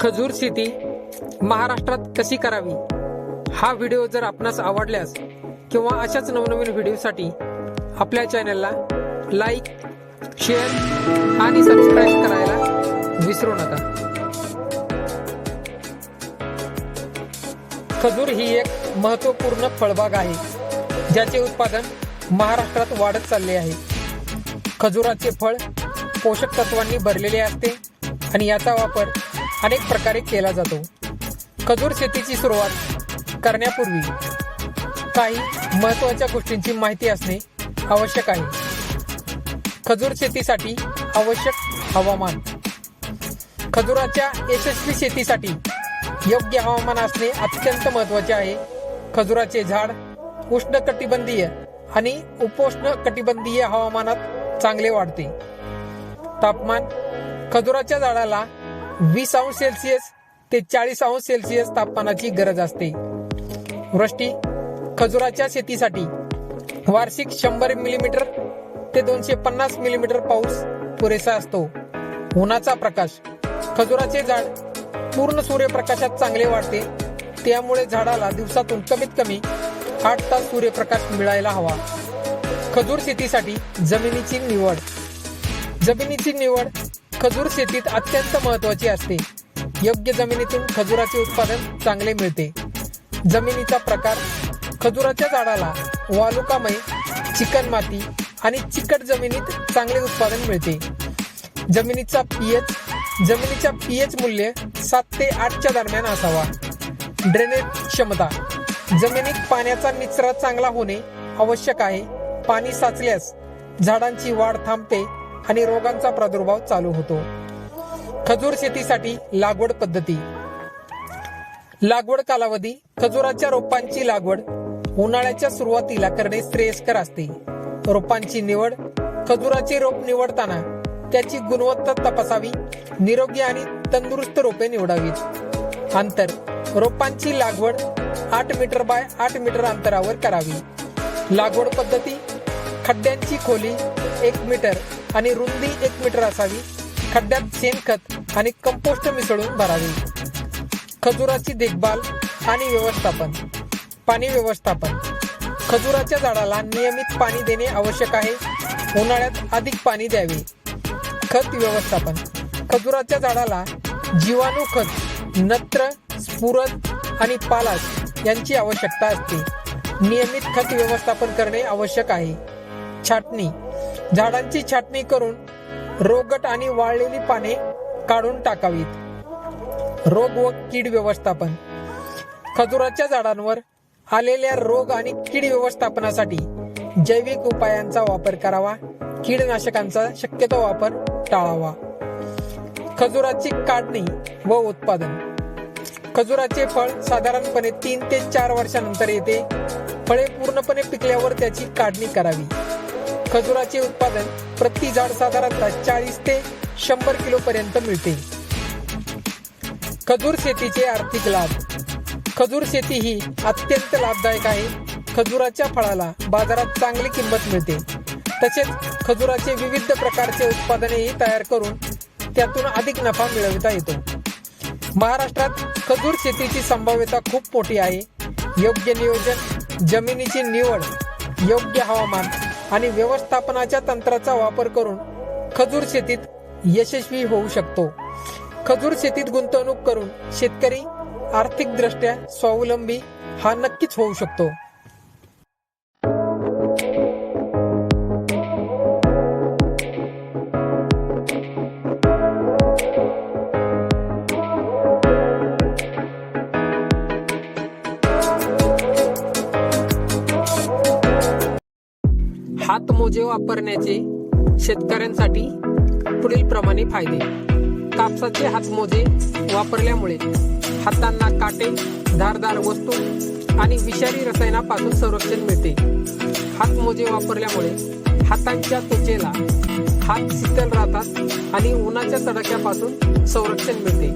खजूर शेती महाराष्ट्रात कशी करावी? हा व्हिडिओ जर आपणास आवडल्यास किंवा अशाच नवनवीन व्हिडिओसाठी आपल्या चॅनलला लाईक शेअर आणि सबस्क्राईब करायला विसरू नका. खजूर ही एक महत्त्वपूर्ण फळबाग आहे ज्याचे उत्पादन महाराष्ट्रात वाढत चालले आहे. खजुराचे फळ पोषक तत्वांनी भरलेले असते आणि याचा वापर अनेक प्रकारे केला जातो. खजूर शेतीची सुरुवात करण्यापूर्वी काही महत्त्वाच्या गोष्टींची माहिती असणे आवश्यक आहे. खजूर शेतीसाठी आवश्यक हवामान. खजुराच्या यशस्वी शेतीसाठी योग्य हवामान असणे अत्यंत महत्त्वाचे आहे. खजुराचे झाड उष्ण कटिबंधीय आणि उपोष्ण कटिबंधीय हवामानात चांगले वाढते. तापमान खजुराच्या झाडाला वीस अंश सेल्सिअस ते चाळीस अंश सेल्सिअस तापमानाची गरज असते. वृष्टी खजुराच्या शेतीसाठी वार्षिक शंभर मिलीमीटर ते दोनशे पन्नास मिलीमीटर पाऊस पुरेसा असतो. उन्हाचा प्रकाश खजुराचे झाड पूर्ण सूर्यप्रकाशात चांगले वाढते. त्यामुळे झाडाला दिवसातून कमीत कमी आठ तास सूर्यप्रकाश मिळायला हवा. खजूर शेतीसाठी जमिनीची निवड. जमिनीची निवड खजूर शेतीत अत्यंत महत्वाची असते. योग्य जमिनीतून खजुराचे उत्पादन चांगले मिळते. जमिनीचा प्रकार खजुराच्या झाडाला वालुकामय चिकणमाती आणि चिकट जमिनीत चांगले उत्पादन मिळते. जमिनीचा पीएच जमिनीच्या पीएच मूल्य सात ते आठच्या दरम्यान असावा. ड्रेनेज क्षमता जमिनीत पाण्याचा निचरा चांगला होणे आवश्यक आहे. पाणी साचल्यास झाडांची वाढ थांबते आणि रोगांचा प्रादुर्भाव चालू होतो. खजूर शेतीसाठी लागवड पद्धती. लागवड कालावधी खजुराच्या रोपांची लागवड उन्हाळ्याच्या सुरुवातीला करणे श्रेयस्कर असते. रोपांची निवड खजुराचे रोप निवडताना त्याची गुणवत्ता तपासावी निरोगी आणि तंदुरुस्त रोपे निवडावीत. अंतर रोपांची लागवड आठ मीटर बाय आठ मीटर अंतरावर करावी. लागवड पद्धती खड्ड्यांची खोली एक मीटर आणि रुंदी एक मीटर असावी. खड्ड्यात शेणखत आणि कंपोस्ट मिसळून भरावी. खजुराची देखभाल आणि व्यवस्थापन. पाणी व्यवस्थापन. खजुराच्या झाडाला नियमित पाणी देणे आवश्यक आहे. उन्हाळ्यात अधिक पाणी द्यावे. खत व्यवस्थापन. खजुराच्या झाडाला जीवाणू खत नत्र स्फुरद आणि पालाश यांची आवश्यकता असते. नियमित खत व्यवस्थापन करणे आवश्यक आहे. छाटणी. झाडांची छाटणी करून रोगट आणि वाळलेली पाने काढून टाकावीत. रोग व कीड व्यवस्थापन. खजुराच्या झाडांवर आलेल्या रोग आणि कीड व्यवस्थापनासाठी जैविक उपायांचा वापर करावा. कीडनाशकांचा शक्यतो वापर टाळावा. खजुराची काढणी व उत्पादन. खजुराचे फळ साधारणपणे तीन ते चार वर्षानंतर येते. फळे पूर्णपणे पिकल्यावर त्याची काढणी करावी. खजुराचे उत्पादन प्रति झाड साधारणतः चाळीस ते शंभर किलो पर्यंत मिळते. खजूर शेतीचे आर्थिक लाभ. खजूर शेती ही अत्यंत लाभदायक आहे. खजुराच्या फळाला बाजारात चांगली किंमत मिळते. तसेच खजुराचे विविध प्रकारचे उत्पादनेही तयार करून त्यातून अधिक नफा मिळविता येतो. महाराष्ट्रात खजूर शेतीची संभाव्यता खूप मोठी आहे. योग्य नियोजन जमिनीची निवड योग्य हवामान आणि व्यवस्थापनाच्या तंत्राचा वापर करून खजूर शेतीत यशस्वी होऊ शकतो. खजूर शेतीत गुंतवणूक करून शेतकरी आर्थिकदृष्ट्या स्वावलंबी हा नक्कीच होऊ शकतो. हातमोजे वापरण्याचे शेतकऱ्यांसाठी पुढील प्रमाणे फायदे. कापसाचे हातमोजे वापरल्यामुळे हातांना काटे धारदार वस्तू आणि विषारी रसायनापासून संरक्षण मिळते. हातमोजे वापरल्यामुळे हातांच्या त्वचेला हात शीतल राहतात आणि उन्हाच्या तडाख्यापासून संरक्षण मिळते.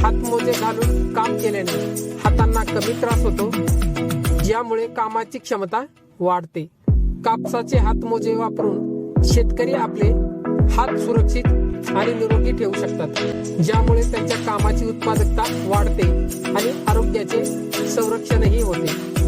हातमोजे घालून काम केल्याने हातांना कमी त्रास होतो ज्यामुळे कामाची क्षमता वाढते. कापसाचे हातमोजे वापरून शेतकरी आपले हात सुरक्षित आणि निरोगी ठेवू शकतात. ज्यामुळे त्यांच्या कामाची उत्पादकता वाढते आणि आरोग्याचे संरक्षणही होते.